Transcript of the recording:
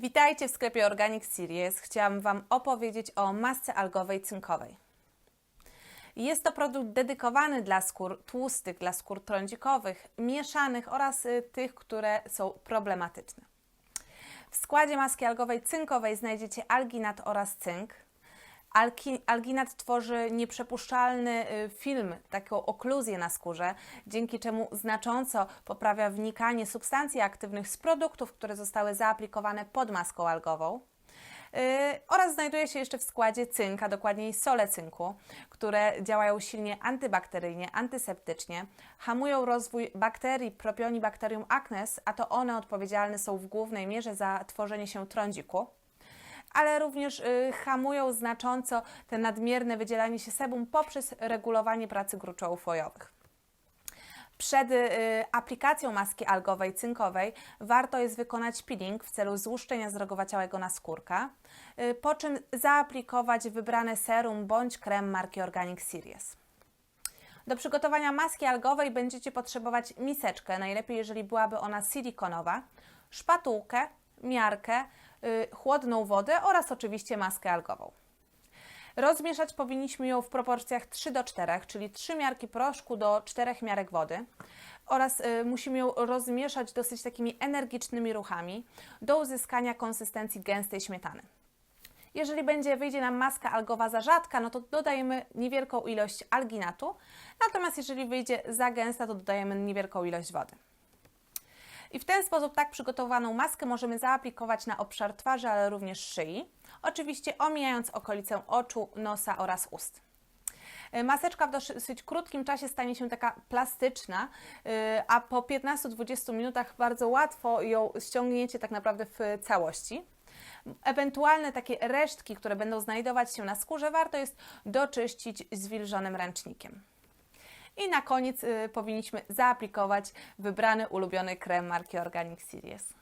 Witajcie w sklepie Organic Series. Chciałam Wam opowiedzieć o masce algowej cynkowej. Jest to produkt dedykowany dla skór tłustych, dla skór trądzikowych, mieszanych oraz y, tych, które są problematyczne. W składzie maski algowej cynkowej znajdziecie alginat oraz cynk. Alginat tworzy nieprzepuszczalny y, film, taką okluzję na skórze, dzięki czemu znacząco poprawia wnikanie substancji aktywnych z produktów, które zostały zaaplikowane pod maską algową. Yy, oraz znajduje się jeszcze w składzie cynk, a dokładniej sole cynku, które działają silnie antybakteryjnie, antyseptycznie, hamują rozwój bakterii Propionibacterium acnes, a to one odpowiedzialne są w głównej mierze za tworzenie się trądziku ale również y, hamują znacząco te nadmierne wydzielanie się sebum poprzez regulowanie pracy gruczołów łojowych. Przed y, aplikacją maski algowej cynkowej warto jest wykonać peeling w celu złuszczenia zrogowaciałego naskórka, y, po czym zaaplikować wybrane serum bądź krem marki Organic Series. Do przygotowania maski algowej będziecie potrzebować miseczkę, najlepiej jeżeli byłaby ona silikonowa, szpatułkę, miarkę, chłodną wodę oraz oczywiście maskę algową. Rozmieszać powinniśmy ją w proporcjach 3 do 4, czyli 3 miarki proszku do 4 miarek wody. Oraz y, musimy ją rozmieszać dosyć takimi energicznymi ruchami do uzyskania konsystencji gęstej śmietany. Jeżeli będzie wyjdzie nam maska algowa za rzadka, no to dodajemy niewielką ilość alginatu, natomiast jeżeli wyjdzie za gęsta, to dodajemy niewielką ilość wody. I w ten sposób tak przygotowaną maskę możemy zaaplikować na obszar twarzy, ale również szyi, oczywiście omijając okolicę oczu, nosa oraz ust. Y, Maseczka w dosyć krótkim czasie stanie się taka plastyczna, y, a po 15-20 minutach bardzo łatwo ją ściągniecie tak naprawdę w całości. Ewentualne takie resztki, które będą znajdować się na skórze, warto jest doczyścić zwilżonym ręcznikiem. I na koniec y, powinniśmy zaaplikować wybrany ulubiony krem marki Organic Series.